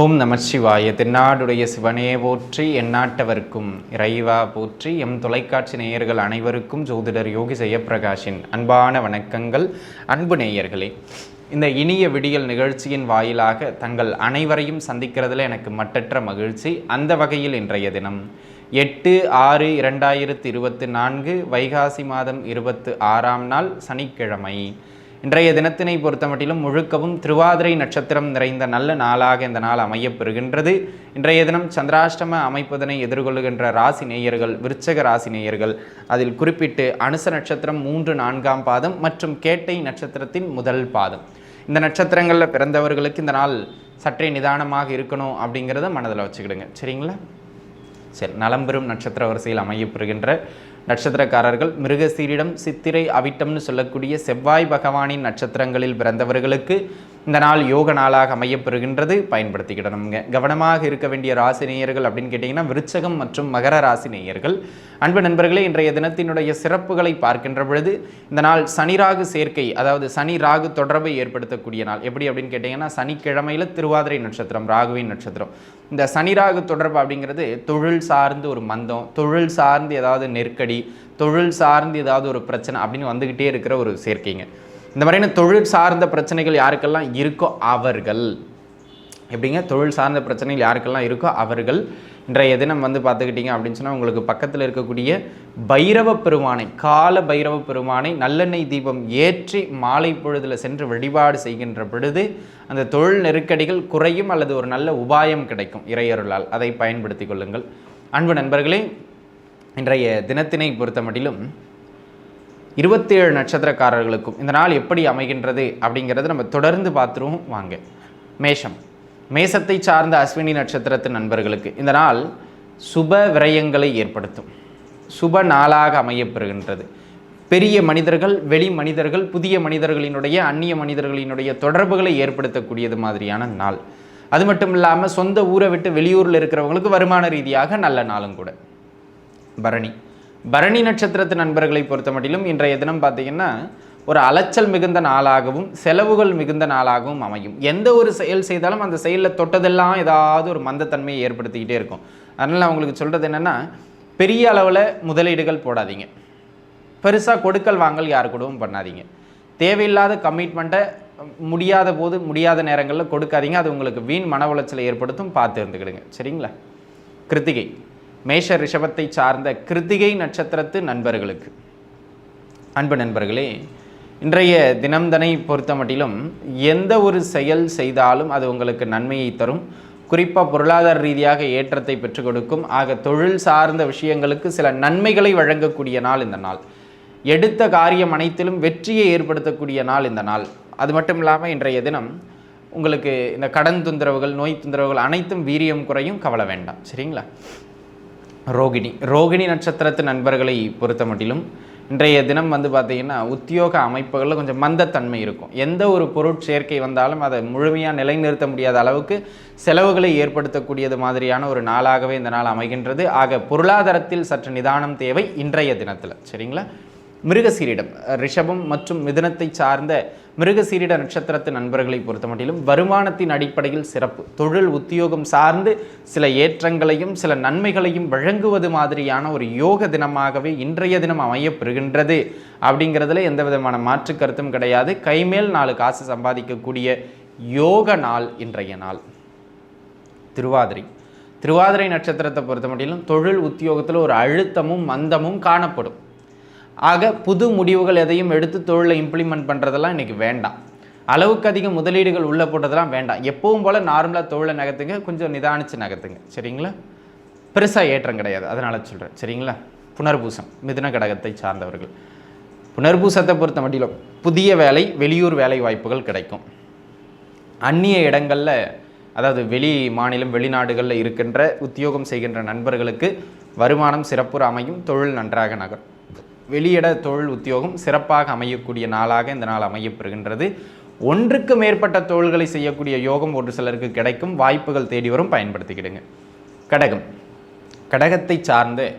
ஓம் நம சிவாய தென்னாடுடைய சிவனே போற்றி எந்நாட்டவர்க்கும் இறைவா போற்றி எம் தொலைக்காட்சி நேயர்கள் அனைவருக்கும் ஜோதிடர் யோகி ஜெயப்பிரகாஷின் அன்பான வணக்கங்கள். அன்பு நேயர்களே இந்த இனிய விடியல் நிகழ்ச்சியின் வாயிலாக தங்கள் அனைவரையும் சந்திக்கிறதுல எனக்கு மட்டற்ற மகிழ்ச்சி. அந்த வகையில் இன்றைய தினம் எட்டு ஆறு இரண்டாயிரத்தி இருபத்தி நான்கு வைகாசி மாதம் இருபத்து ஆறாம் நாள் சனிக்கிழமை. இன்றைய தினத்தினை பொறுத்தமட்டிலும் முழுக்கவும் திருவாதிரை நட்சத்திரம் நிறைந்த நல்ல நாளாக இந்த நாள் அமையப் பெறுகின்றது இன்றைய தினம் சந்திராஷ்டம அமைப்பதனை எதிர்கொள்ளுகின்ற ராசி நேயர்கள் விருச்சக ராசி நேயர்கள் அதில் குறிப்பிட்டு அனுச நட்சத்திரம் மூன்று நான்காம் பாதம் மற்றும் கேட்டை நட்சத்திரத்தின் முதல் பாதம். இந்த நட்சத்திரங்களில் பிறந்தவர்களுக்கு இந்த நாள் சற்றே நிதானமாக இருக்கணும் அப்படிங்கிறத மனதில் வச்சுக்கிடுங்க. சரிங்களா? சரி நலம்பெறும் நட்சத்திர வரிசையில் அமையப்பெறுகின்ற நட்சத்திரக்காரர்கள் மிருகசீரிடம் சித்திரை அவிட்டம்னு சொல்லக்கூடிய செவ்வாய் பகவானின் நட்சத்திரங்களில் பிறந்தவர்களுக்கு இந்த நாள் யோக நாளாக அமையப்பெறுகின்றது. பயன்படுத்திக்கிடணுங்க கவனமாக இருக்க வேண்டிய ராசி நேயர்கள் அப்படின்னு கேட்டிங்கன்னா விருச்சகம் மற்றும் மகர ராசி நேயர்கள். அன்பு நண்பர்களே இன்றைய தினத்தினுடைய சிறப்புகளை பார்க்கின்ற பொழுது இந்த நாள் சனி ராகு சேர்க்கை அதாவது சனி ராகு தொடர்பை ஏற்படுத்தக்கூடிய நாள். எப்படி அப்படின்னு கேட்டிங்கன்னா சனிக்கிழமையில் திருவாதிரை நட்சத்திரம் ராகுவின் நட்சத்திரம். இந்த சனி ராகு தொடர்பு அப்படிங்கிறது தொழில் சார்ந்து ஒரு மந்தம் தொழில் சார்ந்து ஏதாவது நெருக்கடி தொழில் சார்ந்து ஏதாவது ஒரு பிரச்சனை அப்படின்னு வந்துக்கிட்டே இருக்கிற ஒரு சேர்க்கைங்க. இந்த மாதிரியான தொழில் சார்ந்த பிரச்சனைகள் யாருக்கெல்லாம் இருக்கோ அவர்கள். எப்படிங்க? தொழில் சார்ந்த பிரச்சனைகள் யாருக்கெல்லாம் இருக்கோ அவர்கள். இன்றைய தினம் வந்து பார்த்துக்கிட்டிங்க அப்படின்னு சொன்னால் உங்களுக்கு பக்கத்தில் இருக்கக்கூடிய பைரவ பெருமானை கால பைரவ பெருமானை நல்லெண்ணெய் தீபம் ஏற்றி மாலை பொழுதில் சென்று வழிபாடு செய்கின்ற பொழுது அந்த தொழில் நெருக்கடிகள் குறையும் அல்லது ஒரு நல்ல உபாயம் கிடைக்கும் இறையருளால். அதை பயன்படுத்தி கொள்ளுங்கள். அன்பு நண்பர்களே இன்றைய தினத்தினை பொறுத்த மட்டிலும் இருபத்தேழு நட்சத்திரக்காரர்களுக்கும் இந்த நாள் எப்படி அமைகின்றது அப்படிங்கிறது நம்ம தொடர்ந்து பார்த்துருவோம். வாங்க. மேஷம். மேசத்தை சார்ந்த அஸ்வினி நட்சத்திரத்து நண்பர்களுக்கு இந்த நாள் சுப விரயங்களை ஏற்படுத்தும். சுப நாளாக அமையப்பெறுகின்றது. பெரிய மனிதர்கள் வெளி மனிதர்கள் புதிய மனிதர்களினுடைய அந்நிய மனிதர்களினுடைய தொடர்புகளை ஏற்படுத்தக்கூடியது மாதிரியான நாள். அது மட்டும் இல்லாமல் சொந்த ஊரை விட்டு வெளியூரில் இருக்கிறவங்களுக்கு வருமான ரீதியாக நல்ல நாளும் கூட. பரணி. பரணி நட்சத்திரத்து நண்பர்களை பொறுத்த மட்டிலும் இன்றைய தினம் பார்த்தீங்கன்னா ஒரு அலைச்சல் மிகுந்த நாளாகவும் செலவுகள் மிகுந்த நாளாகவும் அமையும். எந்த ஒரு செயல் செய்தாலும் அந்த செயலில் தொட்டதெல்லாம் ஏதாவது ஒரு மந்தத்தன்மையை ஏற்படுத்திக்கிட்டே இருக்கும். அதனால் அவங்களுக்கு சொல்கிறது என்னென்னா பெரிய அளவில் முதலீடுகள் போடாதீங்க. பெருசாக கொடுக்கல் வாங்கல் யார் கூடவும் பண்ணாதீங்க. தேவையில்லாத கமிட்மெண்ட்டை முடியாத போது முடியாத நேரங்களில் கொடுக்காதீங்க. அது உங்களுக்கு வீண் மன உளைச்சலை ஏற்படுத்தும். பார்த்து இருந்துக்கிடுங்க. சரிங்களா? கிருத்திகை. மேஷ ரிஷபத்தை சார்ந்த கிருத்திகை நட்சத்திரத்து நண்பர்களுக்கு. அன்பு நண்பர்களே இன்றைய தினம்தனை பொறுத்த மட்டிலும் எந்த ஒரு செயல் செய்தாலும் அது உங்களுக்கு நன்மையை தரும். குறிப்பாக பொருளாதார ரீதியாக ஏற்றத்தை பெற்றுக் கொடுக்கும். ஆக தொழில் சார்ந்த விஷயங்களுக்கு சில நன்மைகளை வழங்கக்கூடிய நாள் இந்த நாள். எடுத்த காரியம் அனைத்திலும் வெற்றியை ஏற்படுத்தக்கூடிய நாள் இந்த நாள். அது மட்டும் இல்லாமல் இன்றைய தினம் உங்களுக்கு இந்த கடன் தொந்தரவுகள் நோய் தொந்தரவுகள் அனைத்தும் வீரியம் குறையும். கவலை வேண்டாம். சரிங்களா? ரோகிணி. ரோகிணி நட்சத்திரத்து நண்பர்களை பொறுத்த மட்டிலும் இன்றைய தினம் வந்து பார்த்திங்கன்னா உத்தியோக அமைப்புகளில் கொஞ்சம் மந்தத்தன்மை இருக்கும். எந்த ஒரு பொருட்சேர்க்கை வந்தாலும் அதை முழுமையாக நிலைநிறுத்த முடியாத அளவுக்கு செலவுகளை ஏற்படுத்தக்கூடியது மாதிரியான ஒரு நாளாகவே இந்த நாள் அமைகின்றது. ஆக பொருளாதாரத்தில் சற்று நிதானம் தேவை இன்றைய தினத்தில். சரிங்களா? மிருகசீரிடம் ரிஷபம் மற்றும் மிதனத்தை சார்ந்த மிருகசீரிட நட்சத்திரத்து நண்பர்களை பொறுத்தமட்டிலும் வருமானத்தின் அடிப்படையில் சிறப்பு. தொழில் உத்தியோகம் சார்ந்து சில ஏற்றங்களையும் சில நன்மைகளையும் வழங்குவது மாதிரியான ஒரு யோக தினமாகவே இன்றைய தினம் அமையப்பெறுகின்றது. அப்படிங்கிறதுல எந்த விதமான மாற்று கருத்தும் கிடையாது. கைமேல் நாலு காசு சம்பாதிக்கக்கூடிய யோக நாள் இன்றைய நாள். திருவாதிரை. திருவாதிரை நட்சத்திரத்தை பொறுத்தமட்டிலும் தொழில் உத்தியோகத்தில் ஒரு அழுத்தமும் மந்தமும் காணப்படும். ஆக புது முடிவுகள் எதையும் எடுத்து தொழிலை இம்ப்ளிமெண்ட் பண்ணுறதெல்லாம் இன்றைக்கி வேண்டாம். அளவுக்கு அதிக முதலீடுகள் உள்ளே போட்டதெல்லாம் வேண்டாம். எப்பவும் போல் நார்மலாக தொழிலை நகர்த்துங்க கொஞ்சம் நிதானித்து நகர்த்துங்க. சரிங்களா? பெருசாக ஏற்றம் கிடையாது. அதனால் சொல்கிறேன் சரிங்களா? புனர்பூசம் மிதுன கடகத்தை சார்ந்தவர்கள். புனர்பூசத்தை பொறுத்த மட்டிலும் புதிய வேலை வெளியூர் வேலை வாய்ப்புகள் கிடைக்கும். அந்நிய இடங்களில் அதாவது வெளி மாநிலம் வெளிநாடுகளில் இருக்கின்ற உத்தியோகம் செய்கின்ற நண்பர்களுக்கு வருமானம் சிறப்புற அமையும் தொழில் நன்றாக நகரும். வெளியிட தொழில் உத்தியோகம் சிறப்பாக அமையக்கூடிய நாளாக இந்த நாள் அமையப்பெறுகின்றது. ஒன்றுக்கு மேற்பட்ட தொழில்களை செய்யக்கூடிய யோகம் ஒரு சிலருக்கு கிடைக்கும். வாய்ப்புகள் தேடி வரும். பயன்படுத்திக்கிடுங்க. கடகம். கடகத்தை சார்ந்த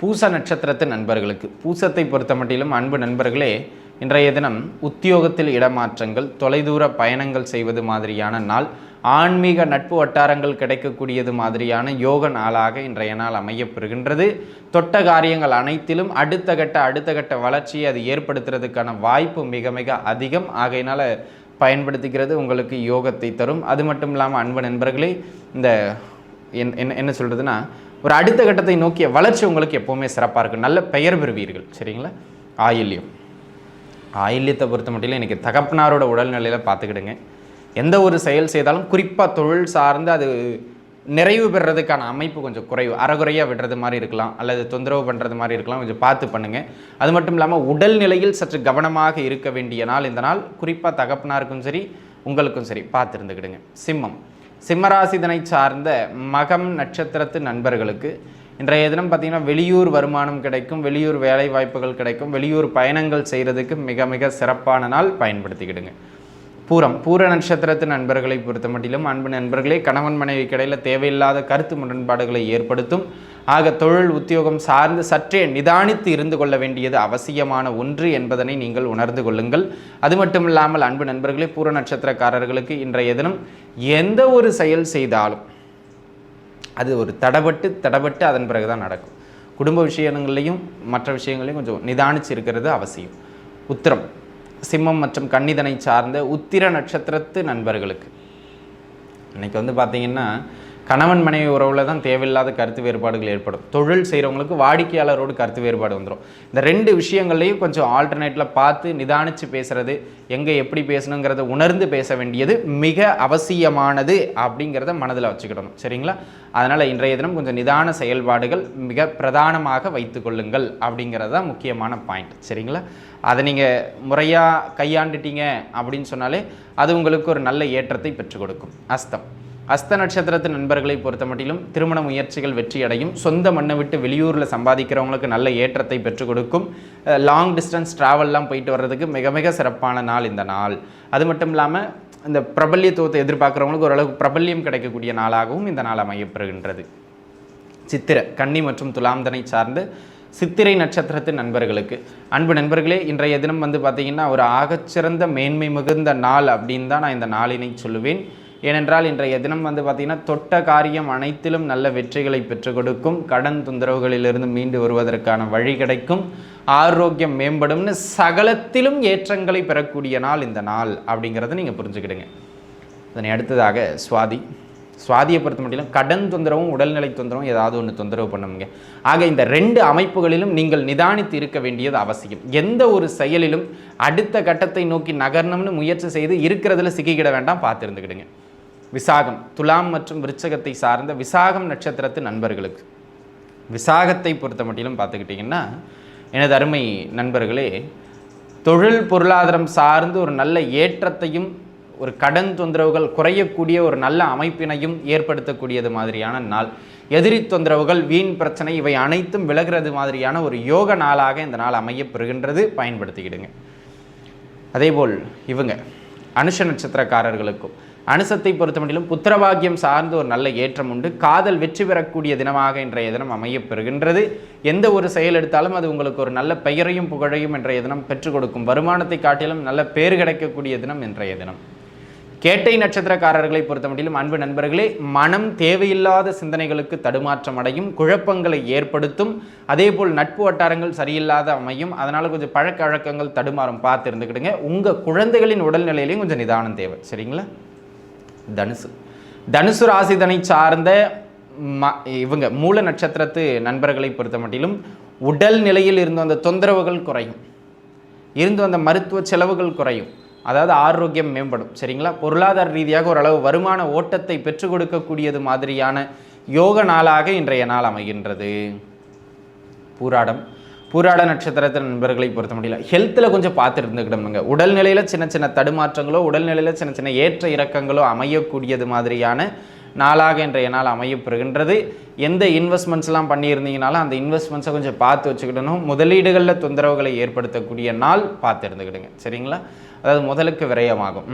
பூச நட்சத்திரத்தின் நண்பர்களுக்கு பூசத்தை பொறுத்த மட்டிலும் அன்பு நண்பர்களே இன்றைய தினம் உத்தியோகத்தில் இடமாற்றங்கள் தொலைதூர பயணங்கள் செய்வது மாதிரியான நாள் ஆன்மீக நட்பு வட்டாரங்கள் கிடைக்கக்கூடியது மாதிரியான யோக நாளாக இன்றைய நாள் அமையப்பெறுகின்றது. தொட்ட காரியங்கள் அனைத்திலும் அடுத்த கட்ட அடுத்த கட்ட வளர்ச்சியை அது ஏற்படுத்துறதுக்கான வாய்ப்பு மிக மிக அதிகம். ஆகையினால் பயன்படுத்திக்கிறது உங்களுக்கு யோகத்தை தரும். அது மட்டும் இல்லாமல் அன்பு நண்பர்களே இந்த என்- என்ன என்ன சொல்கிறதுனா ஒரு அடுத்த கட்டத்தை நோக்கிய வளர்ச்சி உங்களுக்கு எப்போவுமே சிறப்பாக இருக்கும். நல்ல பெயர் பெறுவீர்கள். சரிங்களா? ஆயில்யம். ஆயில்யத்தை பொறுத்த மட்டும் இன்றைக்கி தகப்பனாரோட உடல்நிலையில் பார்த்துக்கிடுங்க. எந்த ஒரு செயல் செய்தாலும் குறிப்பாக தொழில் சார்ந்து அது நிறைவு பெறுறதுக்கான அமைப்பு கொஞ்சம் குறைவு. அறகுறையாக விடுறது மாதிரி இருக்கலாம் அல்லது தொந்தரவு பண்ணுறது மாதிரி இருக்கலாம் கொஞ்சம் பார்த்து பண்ணுங்கள் அது மட்டும் இல்லாமல் உடல்நிலையில் சற்று கவனமாக இருக்க வேண்டிய நாள் இந்த நாள். குறிப்பாக தகப்பனாருக்கும் சரி உங்களுக்கும் சரி பார்த்து இருந்துக்கிடுங்க சிம்மம். சிம்மராசிதனை சார்ந்த மகம் நட்சத்திரத்து நண்பர்களுக்கு இன்றைய தினம் பார்த்தீங்கன்னா வெளியூர் வருமானம் கிடைக்கும் வெளியூர் வேலை வாய்ப்புகள் கிடைக்கும் வெளியூர் பயணங்கள் செய்கிறதுக்கு மிக மிக சிறப்பான நாள் பயன்படுத்திக்கிடுங்க. பூரம் பூர நட்சத்திரத்தின் நண்பர்களை பொறுத்த மட்டிலும் அன்பு நண்பர்களே கணவன் மனைவி கடையில் தேவையில்லாத கருத்து முரண்பாடுகளை ஏற்படுத்தும். ஆக தொழில் உத்தியோகம் சார்ந்து சற்றே நிதானித்து இருந்து கொள்ள வேண்டியது அவசியமான ஒன்று என்பதனை நீங்கள் உணர்ந்து கொள்ளுங்கள். அது மட்டும் இல்லாமல் அன்பு நண்பர்களே பூர நட்சத்திரக்காரர்களுக்கு இன்றைய தினம் எந்த ஒரு செயல் செய்தாலும் அது ஒரு தடபட்டு தடபட்டு அதன் பிறகு தான் நடக்கும். குடும்ப விஷயங்களையும் மற்ற விஷயங்களையும் கொஞ்சம் நிதானிச்சு இருக்கிறது அவசியம். உத்திரம். சிம்மம் மற்றும் கன்னிதனை சார்ந்த உத்திர நட்சத்திரத்து நண்பர்களுக்கு. இன்னைக்கு வந்து பார்த்தீங்கன்னா கணவன் மனைவி உறவில் தான் தேவையில்லாத கருத்து வேறுபாடுகள் ஏற்படும். தொழில் செய்கிறவங்களுக்கு வாடிக்கையாளரோடு கருத்து வேறுபாடு வந்துடும் இந்த ரெண்டு விஷயங்கள்லையும் கொஞ்சம் ஆல்டர்னேட்டில் பார்த்து நிதானித்து பேசுகிறது எங்கே எப்படி பேசணுங்கிறத உணர்ந்து பேச வேண்டியது மிக அவசியமானது அப்படிங்கிறத மனதில் வச்சுக்கிடணும். சரிங்களா? அதனால் இன்றைய தினம் கொஞ்சம் நிதான செயல்பாடுகள் மிக பிரதானமாக வைத்துக்கொள்ளுங்கள் அப்படிங்கிறது தான் முக்கியமான பாயிண்ட் சரிங்களா? அதை நீங்கள் முறையாக கையாண்டுட்டீங்க அப்படின்னு சொன்னாலே அது உங்களுக்கு ஒரு நல்ல ஏற்றத்தை பெற்றுக் கொடுக்கும். அஸ்தம். அஸ்த நட்சத்திரத்து நண்பர்களை பொறுத்த மட்டிலும் திருமண முயற்சிகள் வெற்றியடையும். சொந்த மண்ணை விட்டு வெளியூரில் சம்பாதிக்கிறவங்களுக்கு நல்ல ஏற்றத்தை பெற்றுக் கொடுக்கும். லாங் டிஸ்டன்ஸ் ட்ராவல்லாம் போயிட்டு வர்றதுக்கு மிக மிக சிறப்பான நாள் இந்த நாள். அது மட்டும் இல்லாமல் இந்த பிரபல்யத்துவத்தை எதிர்பார்க்குறவங்களுக்கு ஓரளவுக்கு பிரபல்யம் கிடைக்கக்கூடிய நாளாகவும் இந்த நாள் அமையப்பெறுகின்றது. சித்திரை கன்னி மற்றும் துலாம்தனை சார்ந்து சித்திரை நட்சத்திரத்து நண்பர்களுக்கு. அன்பு நண்பர்களே இன்றைய தினம் வந்து பார்த்தீங்கன்னா ஒரு ஆகச்சிறந்த மேன்மை மிகுந்த நாள் அப்படின்னு தான் நான் இந்த நாளினை சொல்லுவேன். ஏனென்றால் இன்றைய தினம் வந்து பார்த்தீங்கன்னா தொட்ட காரியம் அனைத்திலும் நல்ல வெற்றிகளை பெற்றுக் கொடுக்கும் கடன் தொந்தரவுகளிலிருந்து மீண்டு வருவதற்கான வழி கிடைக்கும். ஆரோக்கியம் மேம்படும்னு சகலத்திலும் ஏற்றங்களை பெறக்கூடிய நாள் இந்த நாள் அப்படிங்கிறத நீங்கள் புரிஞ்சுக்கிடுங்க. அதனை அடுத்ததாக சுவாதி. சுவாதியை பொறுத்த மட்டும் கடன் தொந்தரவும் உடல்நிலை தொந்தரவும் ஏதாவது ஒன்று தொந்தரவு பண்ணுங்க ஆக இந்த ரெண்டு அமைப்புகளிலும் நீங்கள் நிதானித்து இருக்க வேண்டியது அவசியம். எந்த ஒரு செயலிலும் அடுத்த கட்டத்தை நோக்கி நகரணும்னு முயற்சி செய்து இருக்கிறதுல சிக்கிக்கிட வேண்டாம் பார்த்துருந்துக்கிடுங்க. விசாகம் துலாம் மற்றும் விருச்சகத்தை சார்ந்த விசாகம் நட்சத்திரத்து நண்பர்களுக்கு. விசாகத்தை பொறுத்த மட்டிலும் பார்த்துக்கிட்டிங்கன்னா எனது அருமை நண்பர்களே தொழில் பொருளாதாரம் சார்ந்து ஒரு நல்ல ஏற்றத்தையும் ஒரு கடன் தொந்தரவுகள் குறையக்கூடிய ஒரு நல்ல அமைப்பினையும் ஏற்படுத்தக்கூடியது மாதிரியான நாள். எதிரி தொந்தரவுகள் வீண் பிரச்சனை இவை அனைத்தும் விலகிறது மாதிரியான ஒரு யோக நாளாக இந்த நாள் அமையப்பெறுகின்றது. பயன்படுத்திக்கிடுங்க. அதேபோல் இவங்க அனுஷ நட்சத்திரக்காரர்களுக்கும் அனுசத்தை பொறுத்தமட்டிலும் புத்திரபாகியம் சார்ந்து ஒரு நல்ல ஏற்றம் உண்டு. காதல் வெற்றி பெறக்கூடிய தினமாக இன்றைய தினம் அமைய பெறுகின்றது எந்த ஒரு செயல் எடுத்தாலும் அது உங்களுக்கு ஒரு நல்ல பெயரையும் புகழையும் இன்றைய தினம் பெற்றுக் கொடுக்கும். வருமானத்தை காட்டிலும் நல்ல பேர் கிடைக்கக்கூடிய தினம் இன்றைய தினம். கேட்டை நட்சத்திரக்காரர்களை பொறுத்தமட்டிலும் அன்பு நண்பர்களே மனம் தேவையில்லாத சிந்தனைகளுக்கு தடுமாற்றம் அடையும் குழப்பங்களை ஏற்படுத்தும் அதேபோல் நட்பு வட்டாரங்கள் சரியில்லாத அமையும். அதனால கொஞ்சம் பழக்க வழக்கங்கள் தடுமாறும் பார்த்து இருந்துக்கிடுங்க. உங்கள் குழந்தைகளின் உடல்நிலையிலையும் கொஞ்சம் நிதானம் தேவை. சரிங்களா? தனுசு. தனுசு ராசிதனை சார்ந்த ம இவங்க மூல நட்சத்திரத்து நண்பர்களை பொறுத்த மட்டிலும் உடல் நிலையில் இருந்து வந்த தொந்தரவுகள் குறையும். இருந்து வந்த மருத்துவ செலவுகள் குறையும். அதாவது ஆரோக்கியம் மேம்படும். சரிங்களா? பொருளாதார ரீதியாக ஓரளவு வருமான ஓட்டத்தை பெற்றுக் கொடுக்கக்கூடியது மாதிரியான யோக நாளாக இன்றைய நாள் அமைகின்றது. பூராடம். பூராட நட்சத்திரத்தின் நண்பர்களை பொறுத்த முடியல. ஹெல்த்தில் கொஞ்சம் பார்த்து இருந்துக்கிட்டோம்ங்க உடல்நிலையில் சின்ன சின்ன தடுமாற்றங்களோ உடல்நிலையில் சின்ன சின்ன ஏற்ற இறக்கங்களோ அமையக்கூடியது மாதிரியான நாளாக இன்றைய நாள் அமையப்பெறுகின்றது எந்த இன்வெஸ்ட்மெண்ட்ஸ்லாம் பண்ணியிருந்தீங்கனாலும் அந்த இன்வெஸ்ட்மெண்ட்ஸை கொஞ்சம் பார்த்து வச்சுக்கிடணும். முதலீடுகளில் தொந்தரவுகளை ஏற்படுத்தக்கூடிய நாள் பார்த்து இருந்துக்கிடுங்க சரிங்களா? அதாவது முதலுக்கு விரயமாகும்.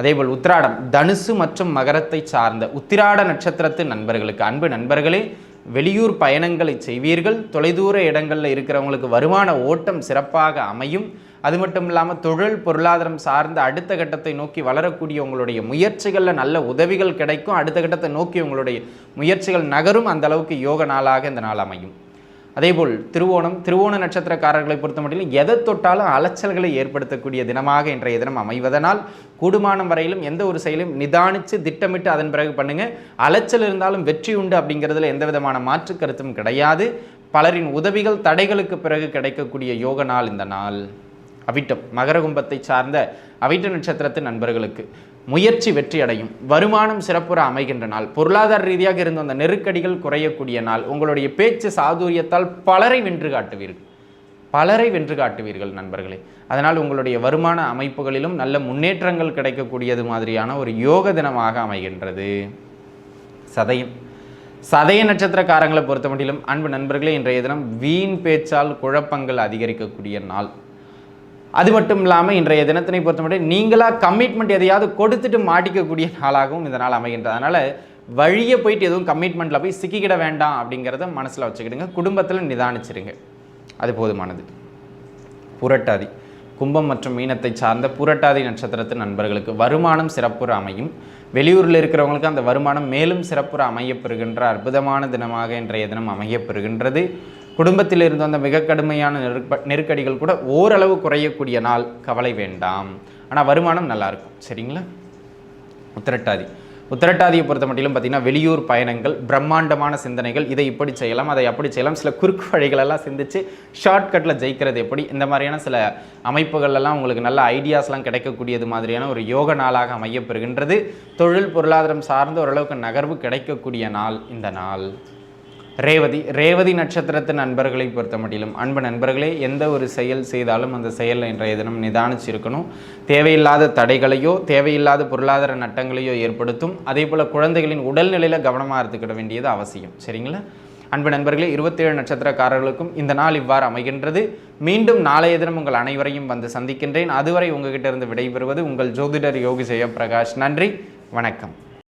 அதேபோல் உத்திராடம் தனுசு மற்றும் மகரத்தை சார்ந்த உத்திராட நட்சத்திரத்து நண்பர்களுக்கு அன்பு நண்பர்களே வெளியூர் பயணங்களை செய்வீர்கள். தொலைதூர இடங்களில் இருக்கிறவங்களுக்கு வருமான ஓட்டம் சிறப்பாக அமையும். அது மட்டும் இல்லாமல் தொழில் பொருளாதாரம் சார்ந்த அடுத்த கட்டத்தை நோக்கி வளரக்கூடிய உங்களுடைய முயற்சிகளில் நல்ல உதவிகள் கிடைக்கும். அடுத்த கட்டத்தை நோக்கி உங்களுடைய முயற்சிகள் நகரும். அந்த அளவுக்கு யோக நாளாக இந்த நாள் அமையும். அதேபோல் திருவோணம் திருவோண நட்சத்திரக்காரர்களை பொறுத்த மட்டும் எதை தொட்டாலும் அலைச்சல்களை ஏற்படுத்தக்கூடிய தினமாக இன்றைய தினம் அமைவதனால் கூடுமானம் வரையிலும் எந்த ஒரு செயலையும் நிதானித்து திட்டமிட்டு அதன் பிறகு பண்ணுங்கள் அலைச்சல் இருந்தாலும் வெற்றி உண்டு அப்படிங்கிறதுல எந்த விதமான மாற்று கருத்தும் கிடையாது. பலரின் உதவிகள் தடைகளுக்கு பிறகு கிடைக்கக்கூடிய யோக நாள் இந்த நாள். அவிட்டம் மகர கும்பத்தை சார்ந்த அவிட்ட நட்சத்திரத்தின் நண்பர்களுக்கு. முயற்சி வெற்றி அடையும் வருமானம் சிறப்புற அமைகின்ற நாள். பொருளாதார ரீதியாக இருந்த அந்த நெருக்கடிகள் குறையக்கூடிய நாள். உங்களுடைய பேச்சு சாதுரியத்தால் பலரை வென்று காட்டுவீர்கள். பலரை வென்று காட்டுவீர்கள் நண்பர்களே. அதனால் உங்களுடைய வருமான அமைப்புகளிலும் நல்ல முன்னேற்றங்கள் கிடைக்கக்கூடியது மாதிரியான ஒரு யோக தினமாக அமைகின்றது. சதயம். சதய நட்சத்திரக்காரங்களை பொறுத்த மட்டிலும் அன்பு நண்பர்களே இன்றைய தினம் வீண் பேச்சால் குழப்பங்கள் அதிகரிக்கக்கூடிய நாள். அது மட்டும் இல்லாமல் இன்றைய தினத்தினை பொறுத்தமட்டும் நீங்களாக கமிட்மெண்ட் எதையாவது கொடுத்துட்டு மாட்டிக்கக்கூடிய நாளாகவும் இந்த நாள் அமைகின்றது. அதனால் வழியே போயிட்டு எதுவும் கமிட்மெண்ட்டில் போய் சிக்கிக்கிட வேண்டாம் அப்படிங்கிறத மனசில் வச்சுக்கிடுங்க. குடும்பத்தில் நிதானிச்சிருங்க. அது போதுமானது. புரட்டாதி. கும்பம் மற்றும் மீனத்தை சார்ந்த புரட்டாதி நட்சத்திரத்து நண்பர்களுக்கு வருமானம் சிறப்புற அமையும். வெளியூரில் இருக்கிறவங்களுக்கு அந்த வருமானம் மேலும் சிறப்புற அமையப்பெறுகின்ற அற்புதமான தினமாக இன்றைய தினம் அமையப்பெறுகின்றது குடும்பத்தில் இருந்து வந்த மிக கடுமையான நெருக்க நெருக்கடிகள் கூட ஓரளவு குறையக்கூடிய நாள். கவலை வேண்டாம். ஆனால் வருமானம் நல்லாயிருக்கும் சரிங்களா? உத்திரட்டாதி. உத்திரட்டாதியை பொறுத்த மட்டிலும் பார்த்தீங்கன்னா வெளியூர் பயணங்கள் பிரம்மாண்டமான சிந்தனைகள் இதை இப்படி செய்யலாம் அதை அப்படி செய்யலாம் சில குறுக்கு வழிகளெல்லாம் சிந்திச்சு ஷார்ட்கட்டில் ஜெயிக்கிறது எப்படி? இந்த மாதிரியான சில அமைப்புகளெல்லாம் உங்களுக்கு நல்ல ஐடியாஸ்லாம் கிடைக்கக்கூடியது மாதிரியான ஒரு யோக நாளாக அமையப்பெறுகின்றது தொழில் பொருளாதாரம் சார்ந்த ஓரளவுக்கு நகர்வு கிடைக்கக்கூடிய நாள் இந்த நாள். ரேவதி ரேவதி நட்சத்திரத்து நண்பர்களை பொறுத்த மட்டிலும் அன்பு நண்பர்களே எந்த ஒரு செயல் செய்தாலும் அந்த செயல் இன்றைய தினம் நிதானிச்சிருக்கணும். தேவையில்லாத தடைகளையோ தேவையில்லாத பொருளாதார நட்டங்களையோ ஏற்படுத்தும். அதே போல் குழந்தைகளின் உடல்நிலையில் கவனமாக இருந்துக்கிட வேண்டியது அவசியம். சரிங்களா? அன்பு நண்பர்களே இருபத்தேழு நட்சத்திரக்காரர்களுக்கும் இந்த நாள் இவ்வாறு அமைகின்றது. மீண்டும் நாளைய தினம் உங்கள் அனைவரையும் வந்து சந்திக்கின்றேன். அதுவரை உங்ககிட்ட இருந்து விடைபெறுவது உங்கள் ஜோதிடர் யோகி ஜெயபிரகாஷ் நன்றி வணக்கம்.